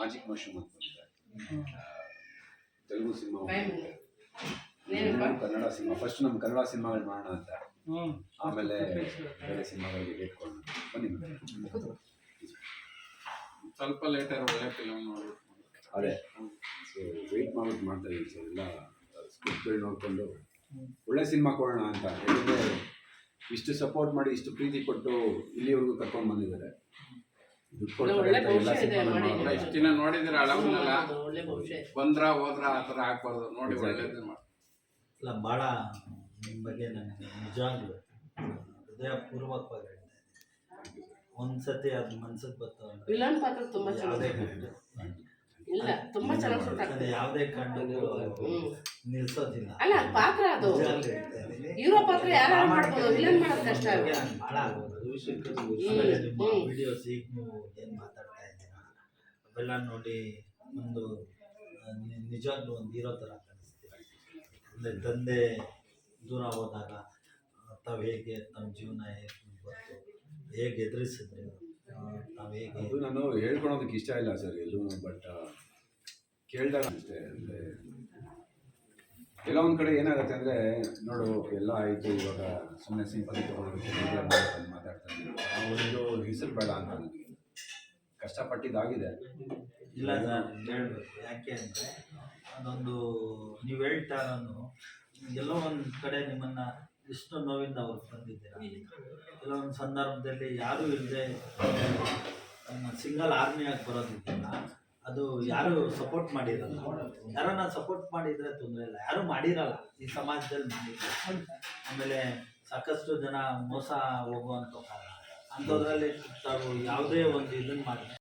Magic mushroom ಅಂತ Telugu cinema Kannada cinema first ನಮ್ಮ ಕನ್ನಡ ಸಿನಿಮಾಗಳು ಮಾಡೋಣ ಅಂತ. ಆಮೇಲೆ ಬೇರೆ ಸಿನಿಮಾಗಳಿಗೆ ಇಟ್ಕೊಳ್ಳೋಣ ಬನ್ನಿ ಸ್ವಲ್ಪ ಸ್ವಲ್ಪ ಲೇಟರ್ ಒಳ್ಳೆ ಫಿಲಮ್ ಅದೇ. ಸೊ ವೆಯ್ಟ್ ಮಾಡೋದು ಮಾಡ್ತಾ ಇದ್ದೀನಿ ಸರ್ ಎಲ್ಲ ಸ್ಕ್ರಿಪ್ಟ್ಗಳು ನೋಡಿಕೊಂಡು ಒಳ್ಳೆ ಸಿನಿಮಾ ಕೊಡೋಣ ಅಂತ. ಯಾಕಂದರೆ ಇಷ್ಟು ಸಪೋರ್ಟ್ ಮಾಡಿ ಇಷ್ಟು ಪ್ರೀತಿ ಕೊಟ್ಟು ಇಲ್ಲಿವರೆಗೂ ಕರ್ಕೊಂಡು ಬಂದಿದ್ದಾರೆ. ಇಷ್ಟು ದಿನ ನೋಡಿದ್ರೆ ಹಳವನ್ನೆಲ್ಲ ಒಳ್ಳೆ ಭವಿಷ್ಯ ಇದೆ. ಬಂದ್ರ ಹೋದ್ರ ಆ ಥರ ಹಾಕ್ಬಾರ್ದು. ನೋಡಿ Exactly. ಒಳ್ಳೇದು ಮಾಡಿ. ಇಲ್ಲ ಭಾಳ ನಿಮ್ಮ ಬಗ್ಗೆ ನನಗೆ ನಿಜವಾಗ್ಲೂ ಹೃದಯಪೂರ್ವಕವಾಗಿ ಹೇಳ್ತಾ ಇದ್ದೀನಿ. ಒಂದು ಸತಿ ಅದು ಮನ್ಸಿಗೆ ಬಂತು ಅಂದ್ರೆ ವಿಲನ್ ಪಾತ್ರ ತುಂಬಾ ಇಲ್ಲ ತುಂಬಾ ಚೆನ್ನಾಗಿ ಸೂಟ್ ಅದು ಯಾವುದೇ ಕಂಡು ಹ್ಮ್. ನಿಲ್ಸೋದಿಲ್ಲ. ಅಲ್ಲ ಅದ್. ಪಾತ್ರ ಅದು ಇರೋ ಪಾತ್ರ ಯಾರು ಮಾಡ್ಬೋದು? ವಿಲನ್ ಮಾಡೋದು ಕಷ್ಟ ಹಂಗ್ ಭಾಳ ಆಗೋದು. ಆಮೇಲೆ ನಿಮ್ಮ ವಿಡಿಯೋಸ್ ಈಗ ನೀವು ಏನು ಮಾತಾಡ್ತಾ ಇದ್ದೀರಾ? ಅವೆಲ್ಲ ನೋಡಿ ಒಂದು ಆ, ನಿ- ನಿಜವಾಗ್ಲೂ ಒಂದು ಇರೋ ಥರ ಕಾಣಿಸ್ತೀವಿ ಅಂದರೆ ತಂದೆ ದೂರ ಹೋದಾಗ ತಾವು ಹೇಗೆ ತಮ್ಮ ಜೀವನ ಹೇಗೆ ಗೊತ್ತು ಹೇಗೆ ಎದುರಿಸಿದ್ರು? ತಾವು ಹೇಗೆ ಅದು ನಾನು ಹೇಳ್ಕೊಳೋದಕ್ಕೆ ಇಷ್ಟ ಇಲ್ಲ ಸರ್ ಎಲ್ಲೂ ಬಟ್ ಕೇಳಿದಾಗ ಅಷ್ಟೇ, ಅಂದರೆ ಒಂದು ಕಡೆ ಏನಾಗುತ್ತೆ ಅಂದರೆ, ನೋಡು, ಎಲ್ಲ ಆಯಿತು, ಇವಾಗ ಸುಮ್ಮನೆ ಸಿಂಪತಿ ತೊಗೊಳೋದಕ್ಕೆ ಮದುವೆ ಆ ಒಂದು ಹೆಸರು ಬೇಡ ಅಂತ ನನಗೆ. ಕಷ್ಟಪಟ್ಟಿದ್ದಾಗಿದೆ. ಇಲ್ಲ ಸರ್ ಹೇಳ್ಬೇಕು. ಯಾಕೆ ಅಂದರೆ, ಅದೊಂದು, ನೀವು ಹೇಳ್ತಾ ನಾನು ಎಲ್ಲೋ ಒಂದು ಕಡೆ ನಿಮ್ಮನ್ನು ಎಷ್ಟು ನೋವಿಂದ ಅವ್ರು ಬಂದಿದ್ದೀರ. ಕೆಲವೊಂದು ಸಂದರ್ಭದಲ್ಲಿ ಯಾರೂ ಇಲ್ಲದೆ ಸಿಂಗಲ್ ಆರ್ಮಿಯಾಗಿ ಬರೋದಿಲ್ಲ ಅದು ಯಾರು ಸಪೋರ್ಟ್ ಮಾಡಿರಲ್ಲ. ಯಾರನ್ನ ಸಪೋರ್ಟ್ ಮಾಡಿದರೆ ತೊಂದರೆ ಇಲ್ಲ. ಯಾರು ಮಾಡಿರಲ್ಲ. ಈ ಸಮಾಜದಲ್ಲಿ ಮಾಡಿರಲ್ಲ ಆಮೇಲೆ ಸಾಕಷ್ಟು ಜನ ಮೋಸ ಹೋಗುವಂತ ಅಂಥದ್ರಲ್ಲಿ ಯಾವುದೇ ಒಂದು ಇದನ್ನು ಮಾಡಿ